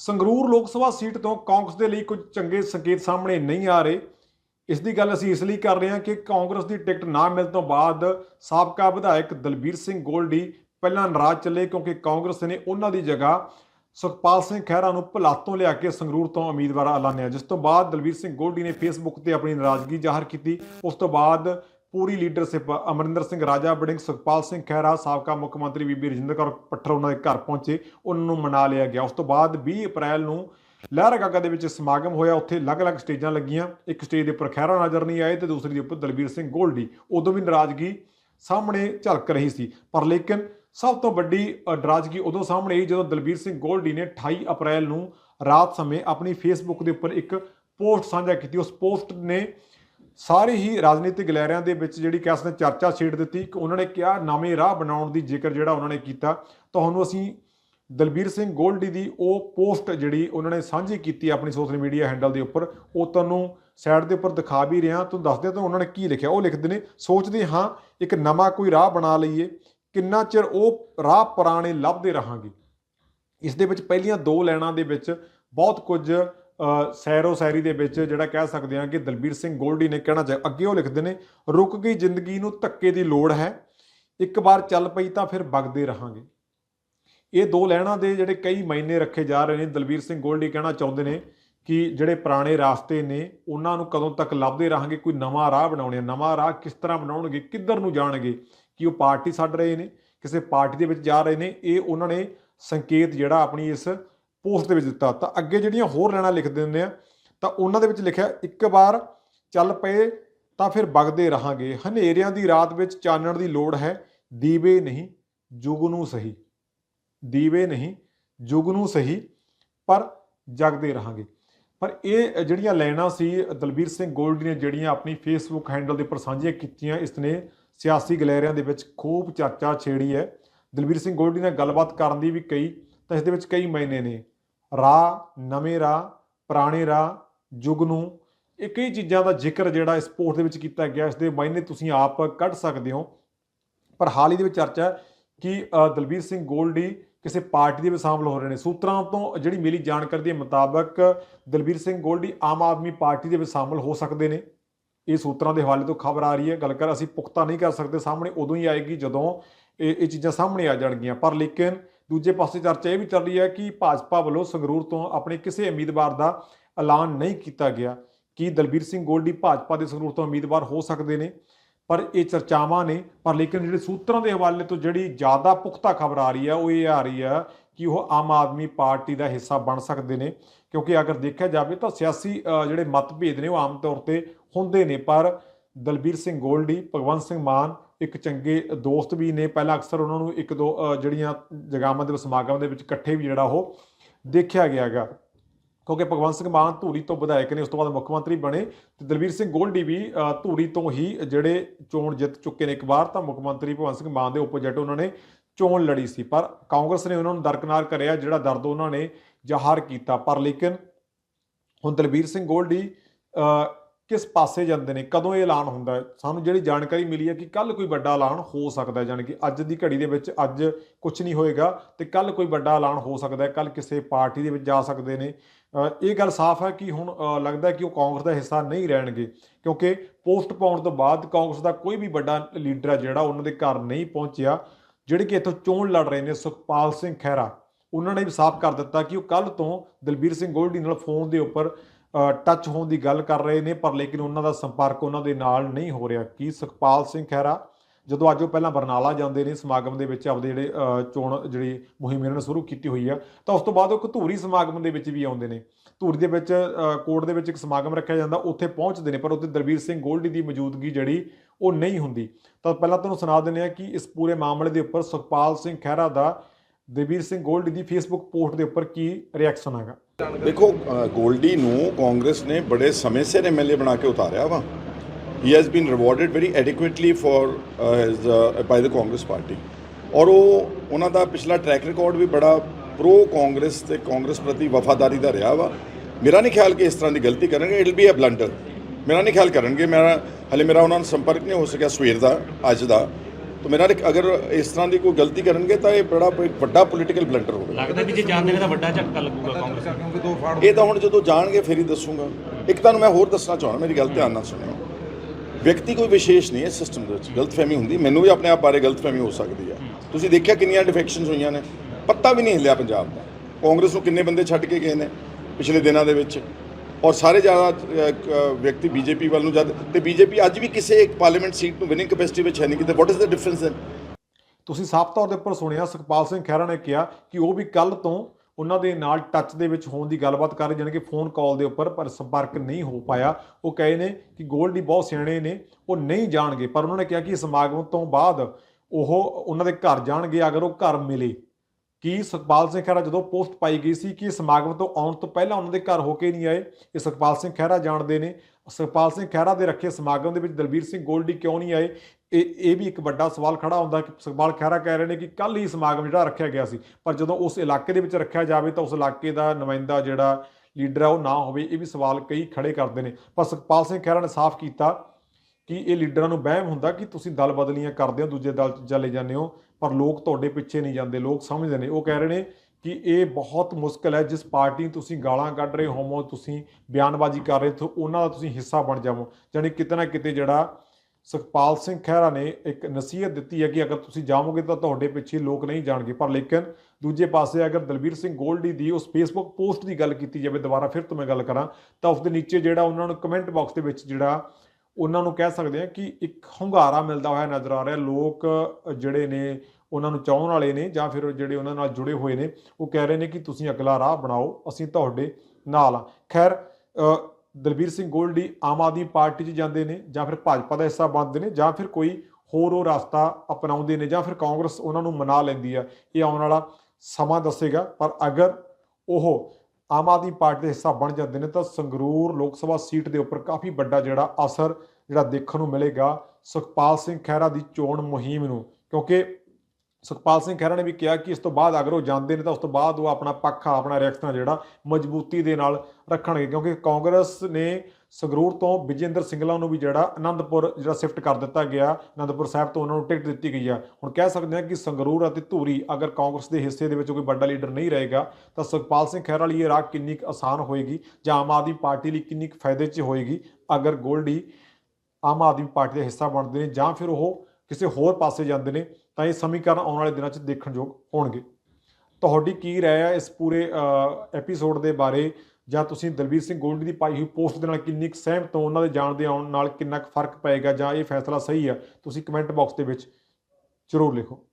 ਸੰਗਰੂਰ ਲੋਕ ਸਭਾ ਸੀਟ ਤੋਂ ਕਾਂਗਰਸ ਦੇ ਲਈ ਕੁਝ ਚੰਗੇ ਸੰਕੇਤ ਸਾਹਮਣੇ ਨਹੀਂ ਆ ਰਹੇ। ਇਸ ਦੀ ਗੱਲ ਅਸੀਂ ਇਸ ਲਈ ਕਰ ਰਹੇ ਹਾਂ ਕਿ ਕਾਂਗਰਸ ਦੀ ਟਿਕਟ ਨਾ ਮਿਲਣ ਤੋਂ ਬਾਅਦ ਸਾਬਕਾ ਵਿਧਾਇਕ ਦਲਬੀਰ ਸਿੰਘ ਗੋਲਡੀ ਪਹਿਲਾਂ ਨਾਰਾਜ਼ ਚੱਲੇ ਕਿਉਂਕਿ ਕਾਂਗਰਸ ਨੇ ਉਹਨਾਂ ਦੀ ਜਗ੍ਹਾ ਸੁਖਪਾਲ ਸਿੰਘ ਖਹਿਰਾ ਨੂੰ ਭਲਾਤੋਂ ਲਿਆ ਕੇ ਸੰਗਰੂਰ ਤੋਂ ਉਮੀਦਵਾਰ ਐਲਾਨਿਆ, ਜਿਸ ਤੋਂ ਬਾਅਦ ਦਲਬੀਰ ਸਿੰਘ ਗੋਲਡੀ ਨੇ ਫੇਸਬੁੱਕ ਤੇ ਆਪਣੀ ਨਾਰਾਜ਼ਗੀ ਜ਼ਾਹਰ ਕੀਤੀ। ਉਸ ਤੋਂ ਬਾਅਦ ਪੂਰੀ ਲੀਡਰਸ਼ਿਪ ਅਮਰਿੰਦਰ ਸਿੰਘ, ਰਾਜਾ ਬੜਿੰਗ ਸੁਖਪਾਲ ਸਿੰਘ ਖਹਿਰਾ, ਸਾਬਕਾ ਮੁੱਖ ਮੰਤਰੀ ਬੀਬੀ ਰਜਿੰਦਰ ਕੌਰ ਪੱਠਰ ਉਹਨਾਂ ਦੇ ਘਰ ਪਹੁੰਚੇ, ਉਹਨਾਂ ਨੂੰ ਮਨਾ ਲਿਆ ਗਿਆ। ਉਸ ਤੋਂ ਬਾਅਦ 20 ਅਪ੍ਰੈਲ ਨੂੰ ਲਹਿਰਾਗਾਗਾ ਦੇ ਵਿੱਚ ਸਮਾਗਮ ਹੋਇਆ। ਉੱਥੇ ਅਲੱਗ-ਅਲੱਗ ਸਟੇਜਾਂ ਲੱਗੀਆਂ। ਇੱਕ ਸਟੇਜ ਦੇ ਉੱਪਰ ਖਹਿਰਾ ਨਜ਼ਰ ਨਹੀਂ ਆਏ ਤੇ ਦੂਸਰੀ ਦੇ ਉੱਪਰ ਦਲਬੀਰ ਸਿੰਘ ਗੋਲਡੀ। ਉਦੋਂ ਵੀ ਨਾਰਾਜ਼ਗੀ ਸਾਹਮਣੇ ਝਲਕ ਰਹੀ ਸੀ। ਪਰ ਲੇਕਿਨ ਸਭ ਤੋਂ ਵੱਡੀ ਨਾਰਾਜ਼ਗੀ ਉਦੋਂ ਸਾਹਮਣੇ ਆਈ ਜਦੋਂ ਦਲਬੀਰ ਸਿੰਘ ਗੋਲਡੀ ਨੇ 28 ਅਪ੍ਰੈਲ ਨੂੰ ਰਾਤ ਸਮੇਂ ਆਪਣੀ ਫੇਸਬੁੱਕ ਦੇ ਉੱਪਰ ਇੱਕ ਪੋਸਟ ਸਾਂਝਾ ਕੀਤੀ। ਉਸ ਪੋਸਟ ਨੇ ਸਾਰੇ ਹੀ ਰਾਜਨੀਤਿਕ ਲਹਿਰਾਂ ਦੇ ਵਿੱਚ ਜਿਹੜੀ ਕਹਿ ਸਕਦੇ ਚਰਚਾ ਛੇੜ ਦਿੱਤੀ ਕਿ ਉਹਨਾਂ ਨੇ ਕਿਹਾ, ਨਵੇਂ ਰਾਹ ਬਣਾਉਣ ਦੀ ਜ਼ਿਕਰ ਜਿਹੜਾ ਉਹਨਾਂ ਨੇ ਕੀਤਾ। ਤੁਹਾਨੂੰ ਅਸੀਂ ਦਲਬੀਰ ਸਿੰਘ ਗੋਲਡੀ ਦੀ ਉਹ ਪੋਸਟ ਜਿਹੜੀ ਉਹਨਾਂ ਨੇ ਸਾਂਝੀ ਕੀਤੀ ਆਪਣੀ ਸੋਸ਼ਲ ਮੀਡੀਆ ਹੈਂਡਲ ਦੇ ਉੱਪਰ, ਉਹ ਤੁਹਾਨੂੰ ਸਾਈਡ ਦੇ ਉੱਪਰ ਦਿਖਾ ਵੀ ਰਿਹਾ। ਤੁਹਾਨੂੰ ਦੱਸਦੇ ਤਾਂ ਉਹਨਾਂ ਨੇ ਕੀ ਲਿਖਿਆ। ਉਹ ਲਿਖਦੇ ਨੇ, ਸੋਚਦੇ ਹਾਂ ਇੱਕ ਨਵਾਂ ਕੋਈ ਰਾਹ ਬਣਾ ਲਈਏ। ਕਿੰਨਾ ਚਿਰ ਉਹ ਰਾਹ ਪੁਰਾਣੇ ਲੱਭਦੇ ਰਹਾਂਗੇ? ਇਸ ਦੇ ਵਿੱਚ ਪਹਿਲੀਆਂ ਦੋ ਲਾਈਨਾਂ ਦੇ ਵਿੱਚ ਬਹੁਤ ਕੁਝ ਸੈਰੋ ਸੈਰੀ ਦੇ ਵਿੱਚ ਜਿਹੜਾ ਕਹਿ ਸਕਦੇ ਹਾਂ ਕਿ ਦਲਬੀਰ ਸਿੰਘ ਗੋਲਡੀ ਨੇ ਕਹਿਣਾ ਚਾਹ ਅੱਗੇ ਉਹ ਲਿਖਦੇ ਨੇ, ਰੁਕ ਗਈ ਜ਼ਿੰਦਗੀ ਨੂੰ ਧੱਕੇ ਦੀ ਲੋੜ ਹੈ, ਇੱਕ ਵਾਰ ਚੱਲ ਪਈ ਤਾਂ ਫਿਰ ਵਗਦੇ ਰਹਾਂਗੇ। ਇਹ ਦੋ ਲਾਈਨਾਂ ਦੇ ਜਿਹੜੇ ਕਈ ਮਾਇਨੇ ਰੱਖੇ ਜਾ ਰਹੇ ਨੇ, ਦਲਬੀਰ ਸਿੰਘ ਗੋਲਡੀ ਕਹਿਣਾ ਚਾਹੁੰਦੇ ਨੇ ਕਿ ਜਿਹੜੇ ਪੁਰਾਣੇ ਰਾਸਤੇ ਨੇ, ਉਹਨਾਂ ਨੂੰ ਕਦੋਂ ਤੱਕ ਲੱਭਦੇ ਰਹਾਂਗੇ, ਕੋਈ ਨਵਾਂ ਰਾਹ ਬਣਾਉਣੇ ਆ। ਨਵਾਂ ਰਾਹ ਕਿਸ ਤਰ੍ਹਾਂ ਬਣਾਉਣਗੇ, ਕਿੱਧਰ ਨੂੰ ਜਾਣਗੇ? ਕਿ ਉਹ ਪਾਰਟੀ ਛੱਡ ਰਹੇ ਨੇ? ਕਿਸੇ ਪਾਰਟੀ ਦੇ ਵਿੱਚ ਜਾ ਰਹੇ ਨੇ? ਇਹ ਉਹਨਾਂ ਨੇ ਸੰਕੇਤ ਜਿਹੜਾ ਆਪਣੀ ਇਸ ਪੋਸਟ ਦੇ ਵਿੱਚ ਦਿੱਤਾ। ਤਾਂ ਅੱਗੇ ਜਿਹੜੀਆਂ ਹੋਰ ਲੈਣਾ ਲਿਖ ਦਿੰਦੇ ਆ, ਤਾਂ ਉਹਨਾਂ ਦੇ ਵਿੱਚ ਲਿਖਿਆ, ਇੱਕ ਵਾਰ ਚੱਲ ਪਏ ਤਾਂ ਫਿਰ ਵਗਦੇ ਰਹਾਂਗੇ। ਹਨੇਰਿਆਂ ਦੀ ਰਾਤ ਵਿੱਚ ਚਾਨਣ ਦੀ ਲੋੜ ਹੈ, ਦੀਵੇ ਨਹੀਂ, ਜੁਗ ਨੂੰ ਸਹੀ। ਦੀਵੇ ਨਹੀਂ, ਜੁਗ ਨੂੰ ਸਹੀ, ਪਰ ਜਗਦੇ ਰਹਾਂਗੇ। ਪਰ ਇਹ ਜਿਹੜੀਆਂ ਲਾਈਨਾਂ ਸੀ, ਦਲਬੀਰ ਸਿੰਘ ਗੋਲਡੀ ਨੇ ਜਿਹੜੀਆਂ ਆਪਣੀ ਫੇਸਬੁੱਕ ਹੈਂਡਲ ਦੇ ਉੱਪਰ ਸਾਂਝੀਆਂ ਕੀਤੀਆਂ, ਇਸ ਨੇ ਸਿਆਸੀ ਗਲੈਰਿਆਂ ਦੇ ਵਿੱਚ ਖੂਬ ਚਰਚਾ ਛੇੜੀ ਹੈ। ਦਲਬੀਰ ਸਿੰਘ ਗੋਲਡੀ ਨਾਲ ਗੱਲਬਾਤ ਕਰਨ ਦੀ ਵੀ ਕਈ, ਤਾਂ ਇਸ ਦੇ ਵਿੱਚ ਕਈ ਮਾਇਨੇ ਨੇ। ਰਾਹ ਨਵੇਂ ਰਾਹ ਪੁਰਾਣੇ ਰਾਹ ਯੁੱਗ ਨੂੰ। ਇਹ ਕਈ ਚੀਜ਼ਾਂ ਦਾ ਜ਼ਿਕਰ ਜਿਹੜਾ ਇਸ ਪੋਸਟ ਦੇ ਵਿੱਚ ਕੀਤਾ ਗਿਆ, ਇਸ ਦੇ ਮਾਇਨੇ ਤੁਸੀਂ ਆਪ ਕੱਢ ਸਕਦੇ ਹੋ। ਪਰ ਹਾਲ ਹੀ ਦੇ ਵਿੱਚ ਚਰਚਾ ਕਿ ਦਲਬੀਰ ਸਿੰਘ ਗੋਲਡੀ ਕਿਸੇ ਪਾਰਟੀ ਦੇ ਵਿੱਚ ਸ਼ਾਮਲ ਹੋ ਰਹੇ ਨੇ। ਸੂਤਰਾਂ ਤੋਂ ਜਿਹੜੀ ਮਿਲੀ ਜਾਣਕਾਰੀ ਦੇ ਮੁਤਾਬਕ ਦਲਬੀਰ ਸਿੰਘ ਗੋਲਡੀ ਆਮ ਆਦਮੀ ਪਾਰਟੀ ਦੇ ਵਿੱਚ ਸ਼ਾਮਲ ਹੋ ਸਕਦੇ ਨੇ। ਇਹ ਸੂਤਰਾਂ ਦੇ ਹਵਾਲੇ ਤੋਂ ਖਬਰ ਆ ਰਹੀ ਹੈ। ਗੱਲ ਕਰ, ਅਸੀਂ ਪੁਖਤਾ ਨਹੀਂ ਕਰ ਸਕਦੇ। ਸਾਹਮਣੇ ਉਦੋਂ ਹੀ ਆਏਗੀ ਜਦੋਂ ਇਹ ਇਹ ਚੀਜ਼ਾਂ ਸਾਹਮਣੇ ਆ ਜਾਣਗੀਆਂ। ਪਰ ਲੇਕਿਨ ਦੂਜੇ ਪਾਸੇ ਚਰਚਾ ਇਹ ਵੀ ਚੱਲ ਰਹੀ ਹੈ ਕਿ ਭਾਜਪਾ ਵੱਲੋਂ ਸੰਗਰੂਰ ਤੋਂ ਆਪਣੇ ਕਿਸੇ ਉਮੀਦਵਾਰ ਦਾ ਐਲਾਨ ਨਹੀਂ ਕੀਤਾ ਗਿਆ। ਕਿ ਦਲਬੀਰ ਸਿੰਘ ਗੋਲਡੀ ਭਾਜਪਾ ਦੇ ਸੰਗਰੂਰ ਤੋਂ ਉਮੀਦਵਾਰ ਹੋ ਸਕਦੇ ਨੇ? ਪਰ ਇਹ ਚਰਚਾਵਾਂ ਨੇ, ਪਰ ਲੇਕਿਨ ਜਿਹੜੇ ਸੂਤਰਾਂ ਦੇ ਹਵਾਲੇ ਤੋਂ ਜਿਹੜੀ ਜ਼ਿਆਦਾ ਪੁਖਤਾ ਖਬਰ ਆ ਰਹੀ ਹੈ, ਉਹ ਇਹ ਆ ਰਹੀ ਹੈ ਕਿ ਉਹ ਆਮ ਆਦਮੀ ਪਾਰਟੀ ਦਾ ਹਿੱਸਾ ਬਣ ਸਕਦੇ ਨੇ। ਕਿਉਂਕਿ ਅਗਰ ਦੇਖਿਆ ਜਾਵੇ ਤਾਂ ਸਿਆਸੀ ਜਿਹੜੇ ਮਤਭੇਦ ਨੇ ਉਹ ਆਮ ਤੌਰ ਤੇ ਹੁੰਦੇ ਨੇ। ਪਰ ਦਲਬੀਰ ਸਿੰਘ ਗੋਲਡੀ, ਭਗਵੰਤ ਸਿੰਘ ਮਾਨ ਇੱਕ ਚੰਗੇ ਦੋਸਤ ਵੀ ਨੇ। ਪਹਿਲਾਂ ਅਕਸਰ ਉਹਨਾਂ ਨੂੰ ਇੱਕ ਦੋ ਜਿਹੜੀਆਂ ਜਗਾਵਾਂ ਦੇ ਸਮਾਗਮ ਦੇ ਵਿੱਚ ਇਕੱਠੇ ਵੀ ਜਿਹੜਾ ਉਹ ਦੇਖਿਆ ਗਿਆ ਹੈਗਾ। ਕਿਉਂਕਿ ਭਗਵੰਤ ਸਿੰਘ ਮਾਨ ਧੂਰੀ ਤੋਂ ਵਿਧਾਇਕ ਨੇ, ਉਸ ਤੋਂ ਬਾਅਦ ਮੁੱਖ ਮੰਤਰੀ ਬਣੇ ਤੇ ਦਲਬੀਰ ਸਿੰਘ ਗੋਲਡੀ ਵੀ ਧੂਰੀ ਤੋਂ ਹੀ ਜਿਹੜੇ ਚੋਣ ਜਿੱਤ ਚੁੱਕੇ ਨੇ ਇੱਕ ਵਾਰ ਤਾਂ ਮੁੱਖ ਮੰਤਰੀ ਭਗਵੰਤ ਸਿੰਘ ਮਾਨ ਦੇ ਆਪੋਜੀਟ ਉਹਨਾਂ ਨੇ ਚੋਣ ਲੜੀ ਸੀ। ਪਰ ਕਾਂਗਰਸ ਨੇ ਉਹਨਾਂ ਨੂੰ ਦਰਕਨਾਰ ਕਰਿਆ, ਜਿਹੜਾ ਦਰਦ ਉਹਨਾਂ ਨੇ ਜ਼ਾਹਰ ਕੀਤਾ। ਪਰ ਲੇਕਿਨ ਹੁਣ ਦਲਬੀਰ ਸਿੰਘ ਗੋਲਡੀ ਕਿਸ ਪਾਸੇ ਜਾਂਦੇ ਨੇ, ਕਦੋਂ ਇਹ ਐਲਾਨ ਹੁੰਦਾ ਹੈ? ਸਾਨੂੰ ਜਿਹੜੀ ਜਾਣਕਾਰੀ ਮਿਲੀ ਹੈ ਕਿ ਕੱਲ ਕੋਈ ਵੱਡਾ ਐਲਾਨ ਹੋ ਸਕਦਾ ਹੈ, ਜਾਣੀ ਕਿ ਅੱਜ ਦੀ ਘੜੀ ਦੇ ਵਿੱਚ ਅੱਜ ਕੁਝ ਨਹੀਂ ਹੋਏਗਾ ਤੇ ਕੱਲ ਕੋਈ ਵੱਡਾ ਐਲਾਨ ਹੋ ਸਕਦਾ ਹੈ ਕੱਲ ਕਿਸੇ ਪਾਰਟੀ ਦੇ ਵਿੱਚ ਜਾ ਸਕਦੇ ਨੇ। ਇਹ ਗੱਲ ਸਾਫ਼ ਹੈ ਕਿ ਹੁਣ ਲੱਗਦਾ ਕਿ ਉਹ ਕਾਂਗਰਸ ਦਾ ਹਿੱਸਾ ਨਹੀਂ ਰਹਿਣਗੇ, ਕਿਉਂਕਿ ਪੋਸਟ ਪਾਉਣ ਤੋਂ ਬਾਅਦ ਕਾਂਗਰਸ ਦਾ ਕੋਈ ਵੀ ਵੱਡਾ ਲੀਡਰ ਹੈ ਜਿਹੜਾ ਉਹਨਾਂ ਦੇ ਘਰ ਨਹੀਂ ਪਹੁੰਚਿਆ, ਜਿਹੜੇ ਕਿ ਇੱਥੋਂ ਚੋਣ ਲੜ ਰਹੇ ਨੇ, ਸੁਖਪਾਲ ਸਿੰਘ ਖਹਿਰਾ, ਉਹਨਾਂ ਨੇ ਵੀ ਸਾਫ਼ ਕਰ ਦਿੱਤਾ ਕਿ ਉਹ ਕੱਲ ਤੋਂ ਦਲਬੀਰ ਸਿੰਘ ਗੋਲਡੀ ਨਾਲ ਫੋਨ ਦੇ ਉੱਪਰ ਟੱਚ ਹੋਣ ਦੀ ਗੱਲ ਕਰ ਰਹੇ ਨੇ, ਪਰ ਲੇਕਿਨ ਉਹਨਾਂ ਦਾ ਸੰਪਰਕ ਉਹਨਾਂ ਦੇ ਨਾਲ ਨਹੀਂ ਹੋ ਰਿਹਾ। ਕੀ ਸੁਖਪਾਲ ਸਿੰਘ ਖਹਿਰਾ, ਜਦੋਂ ਅੱਜ ਉਹ ਪਹਿਲਾਂ ਬਰਨਾਲਾ ਜਾਂਦੇ ਨੇ ਸਮਾਗਮ ਦੇ ਵਿੱਚ ਆਪਦੇ ਜਿਹੜੇ ਚੋਣ ਜਿਹੜੀ ਮੁਹਿੰਮ ਇਹਨਾਂ ਨੇ ਸ਼ੁਰੂ ਕੀਤੀ ਹੋਈ ਆ, ਤਾਂ ਉਸ ਤੋਂ ਬਾਅਦ ਉਹ ਧੂਰੀ ਸਮਾਗਮ ਦੇ ਵਿੱਚ ਵੀ ਆਉਂਦੇ ਨੇ। ਧੂਰੀ ਦੇ ਵਿੱਚ ਕੋਰਟ ਦੇ ਵਿੱਚ ਇੱਕ ਸਮਾਗਮ ਰੱਖਿਆ ਜਾਂਦਾ, ਉੱਥੇ ਪਹੁੰਚਦੇ ਨੇ, ਪਰ ਉੱਥੇ ਦਲਬੀਰ ਸਿੰਘ ਗੋਲਡੀ ਦੀ ਮੌਜੂਦਗੀ ਜਿਹੜੀ, ਉਹ ਨਹੀਂ ਹੁੰਦੀ। ਤਾਂ ਪਹਿਲਾਂ ਤੁਹਾਨੂੰ ਸੁਣਾ ਦਿੰਦੇ ਆ ਕਿ ਇਸ ਪੂਰੇ ਮਾਮਲੇ ਦੇ ਉੱਪਰ ਸੁਖਪਾਲ ਸਿੰਘ ਖਹਿਰਾ ਦਾ, ਦਲਬੀਰ ਸਿੰਘ ਗੋਲਡੀ ਦੀ ਫੇਸਬੁੱਕ ਪੋਸਟ ਦੇ ਉੱਪਰ ਕੀ ਰਿਐਕਸ਼ਨ ਹੈਗਾ। ਦੇਖੋ ਗੋਲਡੀ ਨੂੰ ਕਾਂਗਰਸ ਨੇ ਬੜੇ ਸਮੇਂ ਸਿਰ ਐਮਐਲਏ ਬਣਾ ਕੇ ਉਤਾਰਿਆ ਵਾ। He has been rewarded very adequately for his by the Congress party. ਔਰ ਉਹ, ਉਹਨਾਂ ਦਾ ਪਿਛਲਾ ਟਰੈਕ ਰਿਕਾਰਡ ਵੀ ਬੜਾ ਪ੍ਰੋ ਕਾਂਗਰਸ ਤੇ ਕਾਂਗਰਸ ਪ੍ਰਤੀ ਵਫਾਦਾਰੀ ਦਾ ਰਿਹਾ ਵਾ। ਮੇਰਾ ਨਹੀਂ ਖਿਆਲ ਕਿ ਇਸ ਤਰ੍ਹਾਂ ਦੀ ਗਲਤੀ ਕਰਨਗੇ ਇਟ ਬੀ ਅ ਬਲੰਡਰ ਮੇਰਾ ਨਹੀਂ ਖਿਆਲ ਕਰਨਗੇ, ਮੇਰਾ, ਹਲੇ ਮੇਰਾ ਉਹਨਾਂ ਨਾਲ ਸੰਪਰਕ ਨਹੀਂ ਹੋ ਸਕਿਆ ਸਵੇਰ ਦਾ, ਅੱਜ ਦਾ। ਤਾਂ ਮੇਰਾ ਇੱਕ ਅਗਰ ਇਸ ਤਰ੍ਹਾਂ ਦੀ ਕੋਈ ਗਲਤੀ ਕਰਨਗੇ ਤਾਂ ਇਹ ਬੜਾ ਇੱਕ ਵੱਡਾ ਪੋਲੀਟੀਕਲ ਬਲੰਡਰ ਹੋਵੇਗਾ। ਲੱਗਦਾ ਵੀ ਜੇ ਜਾਂਦੇ ਨੇ ਤਾਂ ਵੱਡਾ ਝਟਕਾ ਲੱਗੂਗਾ ਕਾਂਗਰਸ ਨੂੰ ਕਿਉਂਕਿ ਦੋ ਫਾੜ ਇਹ ਤਾਂ ਹੁਣ ਜਦੋਂ ਜਾਣਗੇ ਫਿਰ ਹੀ ਦੱਸੂਗਾ। ਇੱਕ ਤੁਹਾਨੂੰ ਮੈਂ ਹੋਰ ਦੱਸਣਾ ਚਾਹਣਾ ਮੇਰੀ ਗੱਲ ਧਿਆਨ ਨਾਲ ਸੁਣਿਓ। ਵਿਅਕਤੀ ਕੋਈ ਵਿਸ਼ੇਸ਼ ਨਹੀਂ ਹੈ ਸਿਸਟਮ ਦੇ ਵਿੱਚ ਗਲਤਫਹਿਮੀ ਹੁੰਦੀ। ਮੈਨੂੰ ਵੀ ਆਪਣੇ ਆਪ ਬਾਰੇ ਗਲਤਫਹਿਮੀ ਹੋ ਸਕਦੀ ਹੈ। ਤੁਸੀਂ ਦੇਖਿਆ ਕਿੰਨੀਆਂ ਡਿਫੈਕਸ਼ਨਸ ਹੋਈਆਂ ਨੇ? ਪੱਤਾ ਵੀ ਨਹੀਂ ਹਿੱਲਿਆ ਪੰਜਾਬ ਦਾ। ਕਾਂਗਰਸ ਨੂੰ ਕਿੰਨੇ ਬੰਦੇ ਛੱਡ ਕੇ ਗਏ ਨੇ ਪਿਛਲੇ ਦਿਨਾਂ ਦੇ ਵਿੱਚ? ਔਰ ਸਾਰੇ ਜ਼ਿਆਦਾ ਅ, ਕ- ਵਿਅਕਤੀ ਬੀਜੇਪੀ ਵੱਲ ਨੂੰ ਜਦ ਤੇ ਬੀਜੇਪੀ ਅੱਜ ਵੀ ਕਿਸੇ ਇੱਕ ਪਾਰਲੀਮੈਂਟ ਸੀਟ ਨੂੰ ਵਿਨਿੰਗ ਕੈਪੈਸਿਟੀ ਵਿੱਚ ਹੈ ਨਹੀਂ। ਕਿਤੇ what is the difference then ਤੁਸੀਂ ਸਾਫ਼ ਤੌਰ ਦੇ ਉੱਪਰ ਸੁਣਿਆ ਸੁਖਪਾਲ ਸਿੰਘ ਖਹਿਰਾ ਨੇ ਕਿਹਾ ਕਿ ਉਹ ਵੀ ਕੱਲ ਤੋਂ ਉਹਨਾਂ ਦੇ ਨਾਲ ਟੱਚ ਦੇ ਵਿੱਚ ਹੋਣ ਦੀ ਗੱਲਬਾਤ ਕਰ ਰਹੇ ਜਾਣੀ ਕਿ ਫੋਨ ਕਾਲ ਦੇ ਉੱਪਰ ਪਰ ਸੰਪਰਕ ਨਹੀਂ ਹੋ ਪਾਇਆ। ਉਹ ਕਹੇ ਨੇ ਕਿ ਗੋਲਡੀ ਬਹੁਤ ਸਿਆਣੇ ਨੇ ਉਹ ਨਹੀਂ ਜਾਣਗੇ ਪਰ ਉਹਨਾਂ ਨੇ ਕਿਹਾ ਕਿ ਸਮਾਗਮ ਤੋਂ ਬਾਅਦ ਉਹ ਉਹਨਾਂ ਦੇ ਘਰ ਜਾਣਗੇ ਅਗਰ ਉਹ ਘਰ ਮਿਲੇ। ਕਿ ਸੁਖਪਾਲ ਸਿੰਘ ਖਹਿਰਾ ਜਦੋਂ ਪੋਸਟ ਪਾਈ ਗਈ ਸੀ ਕਿ ਸਮਾਗਮ ਤੋਂ ਆਉਣ ਤੋਂ ਪਹਿਲਾਂ ਉਹਨਾਂ ਦੇ ਘਰ ਹੋ ਕੇ ਨਹੀਂ ਆਏ, ਇਹ ਸੁਖਪਾਲ ਸਿੰਘ ਖਹਿਰਾ ਜਾਣਦੇ ਨੇ। ਸੁਖਪਾਲ ਸਿੰਘ ਖਹਿਰਾ ਦੇ ਰੱਖੇ ਸਮਾਗਮ ਦੇ ਵਿੱਚ ਦਲਬੀਰ ਸਿੰਘ ਗੋਲਡੀ ਕਿਉਂ ਨਹੀਂ ਆਏ? ਇਹ ਇਹ ਵੀ ਇੱਕ ਵੱਡਾ ਸਵਾਲ ਖੜਾ ਹੁੰਦਾ ਕਿ ਸੁਖਪਾਲ ਖਹਿਰਾ ਕਹਿ ਰਹੇ ਨੇ ਕਿ ਕੱਲ ਹੀ ਸਮਾਗਮ ਜਿਹੜਾ ਰੱਖਿਆ ਗਿਆ ਸੀ, ਪਰ ਜਦੋਂ ਉਸ ਇਲਾਕੇ ਦੇ ਵਿੱਚ ਰੱਖਿਆ ਜਾਵੇ ਤਾਂ ਉਸ ਇਲਾਕੇ ਦਾ ਨੁਮਾਇੰਦਾ ਜਿਹੜਾ ਲੀਡਰ ਹੈ ਉਹ ਨਾ ਹੋਵੇ, ਇਹ ਵੀ ਸਵਾਲ ਕਈ ਖੜੇ ਕਰਦੇ ਨੇ। ਪਰ ਸੁਖਪਾਲ ਸਿੰਘ ਖਹਿਰਾ ਨੇ ਸਾਫ਼ ਕੀਤਾ ਕਿ ਇਹ ਲੀਡਰਾਂ ਨੂੰ ਵਹਿਮ ਹੁੰਦਾ ਕਿ ਤੁਸੀਂ ਦਲ ਬਦਲੀਆਂ ਕਰਦੇ ਹੋ, ਦੂਜੇ ਦਲ 'ਚ ਚਲੇ ਜਾਂਦੇ ਹੋ। ਪਰ ਲੋਕ ਤੁਹਾਡੇ ਪਿੱਛੇ ਨਹੀਂ ਜਾਂਦੇ, ਲੋਕ ਸਮਝਦੇ ਨੇ। ਉਹ ਕਹਿ ਰਹੇ ਨੇ ਕਿ ਇਹ ਬਹੁਤ ਮੁਸ਼ਕਲ ਹੈ, ਜਿਸ ਪਾਰਟੀ ਤੁਸੀਂ ਗਾਲਾਂ ਕੱਢ ਰਹੇ ਹੋਵੋ, ਤੁਸੀਂ ਬਿਆਨਬਾਜ਼ੀ ਕਰ ਰਹੇ ਹੋ ਉਹਨਾਂ ਦਾ ਤੁਸੀਂ ਹਿੱਸਾ ਬਣ ਜਾਵੋ। ਜਾਣੀ ਕਿਤੇ ਨਾ ਕਿਤੇ ਜਿਹੜਾ ਸੁਖਪਾਲ ਸਿੰਘ ਖਹਿਰਾ ਨੇ ਇੱਕ ਨਸੀਹਤ ਦਿੱਤੀ ਹੈ ਕਿ ਅਗਰ ਤੁਸੀਂ ਜਾਵੋਗੇ ਤਾਂ ਤੁਹਾਡੇ ਪਿੱਛੇ ਲੋਕ ਨਹੀਂ ਜਾਣਗੇ। ਪਰ ਲੇਕਿਨ ਦੂਜੇ ਪਾਸੇ ਅਗਰ ਦਲਬੀਰ ਸਿੰਘ ਗੋਲਡੀ ਦੀ ਉਸ ਫੇਸਬੁੱਕ ਪੋਸਟ ਦੀ ਗੱਲ ਕੀਤੀ ਜਾਵੇ, ਦੁਬਾਰਾ ਫਿਰ ਤੋਂ ਮੈਂ ਗੱਲ ਕਰਾਂ, ਤਾਂ ਉਸ ਦੇ ਨੀਚੇ ਜਿਹੜਾ ਉਹਨਾਂ ਨੂੰ ਕਮੈਂਟ ਬਾਕਸ ਦੇ ਵਿੱਚ ਜਿਹੜਾ ਉਹਨਾਂ ਨੂੰ ਕਹਿ ਸਕਦੇ ਆ ਕਿ ਇੱਕ ਹੁੰਗਾਰਾ ਮਿਲਦਾ ਹੋਇਆ ਨਜ਼ਰ ਆ ਰਿਹਾ। ਲੋਕ ਜਿਹੜੇ ਨੇ, ਉਹਨਾਂ ਨੂੰ ਚਾਹਣ ਵਾਲੇ ਨੇ ਜਾਂ ਫਿਰ ਜਿਹੜੇ ਉਹਨਾਂ ਨਾਲ ਜੁੜੇ ਹੋਏ ਨੇ, ਉਹ ਕਹਿ ਰਹੇ ਨੇ ਕਿ ਤੁਸੀਂ ਅਗਲਾ ਰਾਹ ਬਣਾਓ, ਅਸੀਂ ਤੁਹਾਡੇ ਨਾਲ ਆ ਖੈਰ ਦਲਬੀਰ ਸਿੰਘ ਗੋਲਡੀ ਆਮ ਆਦਮੀ ਪਾਰਟੀ 'ਚ ਜਾਂਦੇ ਨੇ ਜਾਂ ਫਿਰ ਭਾਜਪਾ ਦਾ ਹਿੱਸਾ ਬਣਦੇ ਨੇ ਜਾਂ ਫਿਰ ਕੋਈ ਹੋਰ ਉਹ ਰਸਤਾ ਅਪਣਾਉਂਦੇ ਨੇ ਜਾਂ ਫਿਰ ਕਾਂਗਰਸ ਉਹਨਾਂ ਨੂੰ ਮਨਾ ਲੈਂਦੀ ਆ। ਇਹ ਆਉਣ ਵਾਲਾ ਸਮਾਂ ਦੱਸੇਗਾ, ਪਰ ਅਗਰ ਉਹ ਆਮ ਆਦਮੀ ਪਾਰਟੀ ਦਾ ਹਿੱਸਾ ਬਣ ਜਾਂਦੇ ਨੇ, ਤਾਂ ਸੰਗਰੂਰ ਲੋਕ ਸਭਾ ਸੀਟ ਦੇ ਉੱਪਰ ਕਾਫੀ ਵੱਡਾ ਜਿਹੜਾ ਅਸਰ ਜਿਹੜਾ ਦੇਖਣ ਨੂੰ ਮਿਲੇਗਾ ਸੁਖਪਾਲ ਸਿੰਘ ਖਹਿਰਾ ਦੀ ਚੋਣ ਮੁਹਿੰਮ ਨੂੰ, ਕਿਉਂਕਿ ਸੁਖਪਾਲ ਸਿੰਘ ਖਹਿਰਾ ਨੇ ਵੀ ਕਿਹਾ ਕਿ ਇਸ ਤੋਂ ਬਾਅਦ ਅਗਰ ਉਹ ਜਾਂਦੇ ਨੇ ਤਾਂ ਉਸ ਤੋਂ ਬਾਅਦ ਉਹ ਆਪਣਾ ਪੱਖ, ਆਪਣਾ ਰਿਐਕਸ਼ਨ ਜਿਹੜਾ ਮਜ਼ਬੂਤੀ ਦੇ ਨਾਲ ਰੱਖਣਗੇ, ਕਿਉਂਕਿ ਕਾਂਗਰਸ ਨੇ ਸੰਗਰੂਰ ਤੋਂ ਵਿਜੇਂਦਰ ਸਿੰਗਲਾ ਨੂੰ ਵੀ ਜਿਹੜਾ ਆਨੰਦਪੁਰ ਜਿਹੜਾ ਸ਼ਿਫਟ ਕਰ ਦਿੱਤਾ ਗਿਆ ਆਨੰਦਪੁਰ ਸਾਹਿਬ ਤੋਂ ਉਹਨਾਂ ਨੂੰ ਟਿਕਟ ਦਿੱਤੀ ਗਈ ਆ। ਹੁਣ ਕਹਿ ਸਕਦੇ ਹਾਂ ਕਿ ਸੰਗਰੂਰ ਅਤੇ ਧੂਰੀ ਅਗਰ ਕਾਂਗਰਸ ਦੇ ਹਿੱਸੇ ਦੇ ਵਿੱਚ ਕੋਈ ਵੱਡਾ ਲੀਡਰ ਨਹੀਂ ਰਹੇਗਾ, ਤਾਂ ਸੁਖਪਾਲ ਸਿੰਘ ਖਹਿਰਾ ਲਈ ਇਹ ਰਾਹ ਕਿੰਨੀ ਕੁ ਆਸਾਨ ਹੋਏਗੀ? ਜਾਂ ਆਮ ਆਦਮੀ ਪਾਰਟੀ ਲਈ ਕਿੰਨੀ ਕੁ ਫਾਇਦੇ 'ਚ ਹੋਏਗੀ? ਅਗਰ ਗੋਲਡੀ ਆਮ ਆਦਮੀ ਪਾਰਟੀ ਦਾ ਹਿੱਸਾ ਬਣਦੇ ਨੇ ਜਾਂ ਫਿਰ ਉਹ ਕਿਸੇ ਹੋਰ ਪਾਸੇ ਜਾਂਦੇ ਨੇ, ਤਾਂ ਇਹ ਸਮੀਕਰਨ ਆਉਣ ਵਾਲੇ ਦਿਨਾਂ 'ਚ ਦੇਖਣਯੋਗ ਹੋਣਗੇ। ਤੁਹਾਡੀ ਕੀ ਰਾਏ ਹੈ ਇਸ ਪੂਰੇ ਐਪੀਸੋਡ ਦੇ ਬਾਰੇ? ਜਾਂ ਤੁਸੀਂ ਦਲਬੀਰ ਸਿੰਘ ਗੋਲਡੀ ਦੀ ਪਾਈ ਹੋਈ ਪੋਸਟ ਦੇ ਨਾਲ ਕਿੰਨੀ ਕੁ ਸਹਿਮਤ ਹੋ? ਉਹਨਾਂ ਦੇ ਜਾਣ ਦੇ ਆਉਣ ਨਾਲ ਕਿੰਨਾ ਕੁ ਫ਼ਰਕ ਪਏਗਾ ਜਾਂ ਇਹ ਫੈਸਲਾ ਸਹੀ ਆ? ਤੁਸੀਂ ਕਮੈਂਟ ਬਾਕਸ ਦੇ ਵਿੱਚ ਜ਼ਰੂਰ ਲਿਖੋ।